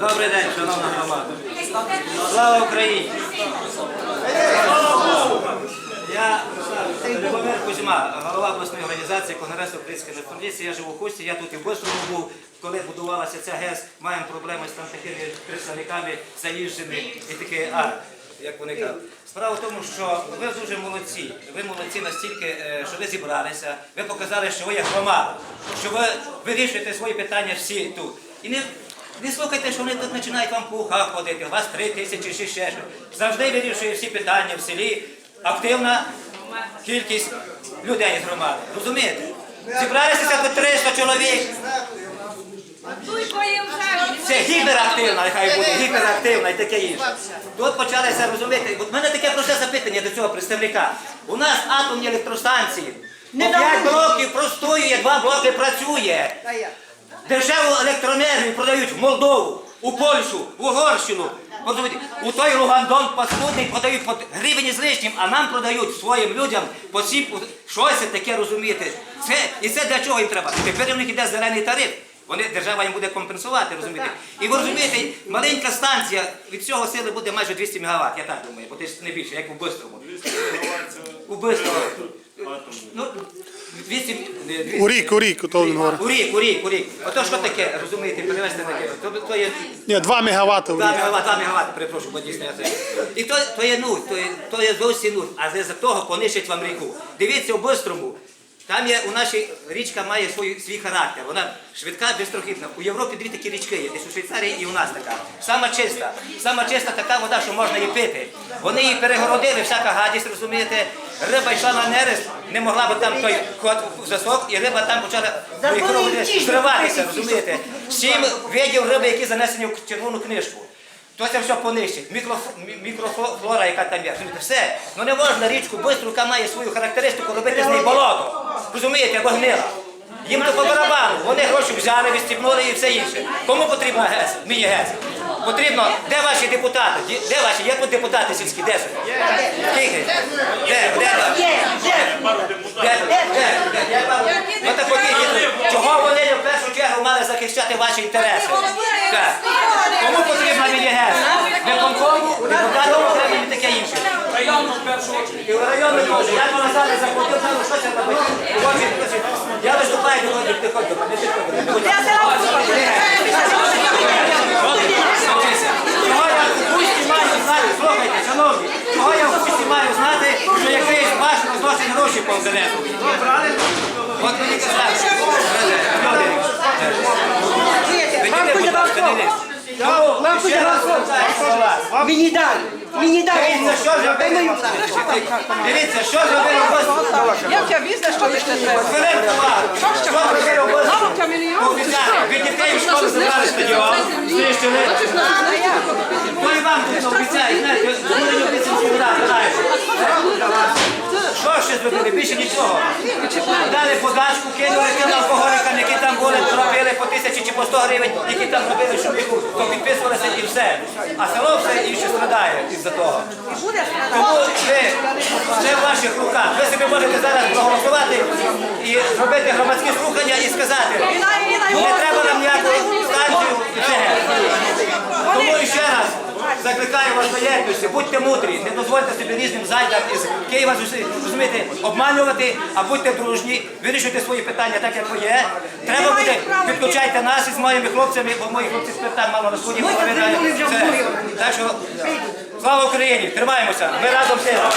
Добрий день, шановна громада. Слава Україні! Я Любомир Кузьма, голова обласної організації Конгресу Української націоналістів. Я живу в Хусті, я тут і в Бистрому був, коли будувалася ця ГЕС, маємо проблеми з там такими представниками заїжджими і таке, а, як вони кажуть. Справа в тому, що ви дуже молодці. Ви молодці настільки, е, що ви зібралися, ви показали, що ви є громада, що ви вирішуєте свої питання всі тут. І не не слухайте, що вони тут починають вам по ухах ходити, у вас три тисячі чи ще щось. Завжди вирішує всі питання в селі. Активна кількість людей з громади. Розумієте? Зібралися тут 300 чоловік. Це гіперактивна, нехай буде, гіперактивна і таке інше. Тут почалися розуміти. От в мене таке просте запитання до цього представника. У нас атомні електростанції. По 5 років простоює, 2 блоки працює. Дешеву електроенергію продають в Молдову, у Польщу, в Угорщину. У той Лугандон паскудний подають по гривені з лишнім, а нам продають своїм людям по сім, щось таке розумієте. Це, і це для чого їм треба? Тепер у них іде зелений тариф. Вони, держава їм буде компенсувати, розумієте? І ви розумієте, маленька станція від цього сили буде майже 200 МВт, я так думаю, бо це ж не більше, як у Бистрому. У Бистрому. Ну, 200, не, 200. У рік, у рік, то він говорить. У рік, у рік, у рік. Ото що таке, розумієте, перевести на? То, то є Ні, 2 мегаватти у 2 рік. мегаватт, 2 мегаватт, перепрошую, бо дійсно я це. І то, то є нуль, то є, то є зовсім нуль, а за того понищить вам ріку. Дивіться у Бистрому, там є у нашій річка має свій, свій характер. Вона швидка, бистрохідна. У Європі дві такі річки є, десь у Швейцарії і у нас така. Сама чиста. Сама чиста така вода, що можна її пити. Вони її перегородили, всяка гадість, розумієте. Риба йшла на нерест, не могла би там той ход засох, і риба там почала зриватися, розумієте. Сім видів риби, які занесені в червону книжку. То це все понищить. Мікроф- Мікрофлора, яка там є. Розумієте, все. Ну не можна річку бистру, яка має свою характеристику, робити з неї болото. Розумієте, або гнила. Їм то по барабану. Вони гроші взяли, відстібнули і все інше. Кому потрібна ГЕС? Міні-ГЕС. Потрібно, де ваші депутати? Де ваші? Є тут депутати сільські? Де ж? Скільки? Де? Де? Де? Де? Ну так покиньте. Чого вони в першу чергу мали захищати ваші інтереси? Кому потрібна міні-ГЕС? Виконкому, депутатам і таке інше. І в району теж. Я коли зараз заходив, кажу, що це робити? Хоче, хоче. Я виступаю, не ходить, не ходить, не підходить. Не ходить. Вчися. Чого я в Пусті маю знати, слухайте, шановні, чого я в Пусті маю знати, що якийсь ваш розносить гроші по інтернету? От мені казали. Вам Ведіть, буде будь ласка, вам не слово. Лізь. Вам Ще буде раз вам звертаюся до вас. Мені дай, мені дай. Дивіться, що зробили. Дивіться, що зробили гості. Я візна, що ви ще треба? Хвилинку. Що зробили гості? Мільйон. Від дітей в школу забрали стадіон, знищили. Ну і вам тут обіцяють, знаєте, вони не обіцяють вода, знаєте. Що ще зробили? Більше нічого. Дали подачку, кинули тим алкоголікам, які там були, зробили по тисячі чи по 100 гривень, які там робили, їх то підписувалися і все. А село все інше страдає із-за того. Тому ви, це в ваших руках. Ви собі можете зараз проголосувати і зробити громадські слухання і сказати, ну не треба нам ніяку станцію і все. Тому і ще раз єдності, будьте мудрі, не дозвольте собі різним зайдам із Києва розумієте, обманювати, а будьте дружні, вирішуйте свої питання так, як ви є. Треба буде, підключайте нас із моїми хлопцями, бо мої хлопці спиртан там мало на сході. Так що слава Україні! Тримаємося! Ми разом сила!